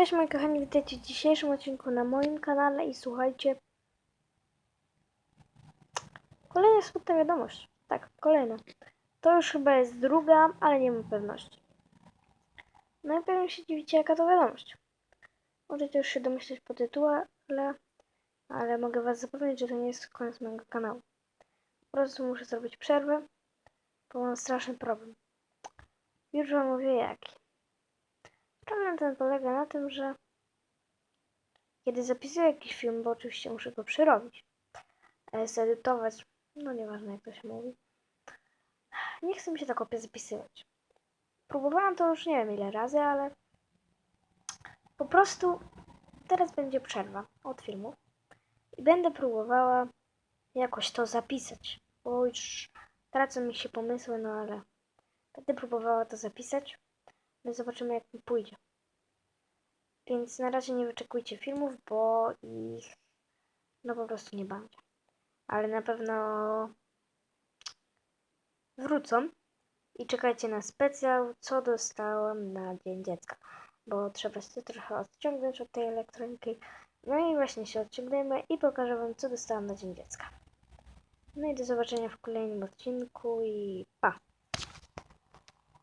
Cześć moi kochani, witajcie w dzisiejszym odcinku na moim kanale i słuchajcie. Kolejna smutna wiadomość. Tak, kolejna. To już chyba jest druga, ale nie mam pewności. No pewnie się dziwicie jaka to wiadomość. Możecie już się domyśleć po tytule, ale mogę was zapewnić, że to nie jest koniec mojego kanału. Po prostu muszę zrobić przerwę, bo mam straszny problem. Już wam mówię jaki. Problem ten polega na tym, że kiedy zapisuję jakiś film, bo oczywiście muszę go przerobić, e, zedytować, no nieważne jak to się mówi, nie chce mi się tak opie zapisywać. Próbowałam to już nie wiem ile razy, ale po prostu teraz będzie przerwa od filmu i będę próbowała jakoś to zapisać, bo już tracą mi się pomysły, no ale będę próbowała to zapisać. I zobaczymy jak mi pójdzie. Więc na razie nie wyczekujcie filmów, bo ich no po prostu nie będzie. Ale na pewno wrócą i czekajcie na specjal, co dostałam na Dzień Dziecka. Bo trzeba się trochę odciągnąć od tej elektroniki. No i właśnie się odciągniemy i pokażę wam, co dostałam na Dzień Dziecka. No i do zobaczenia w kolejnym odcinku i pa!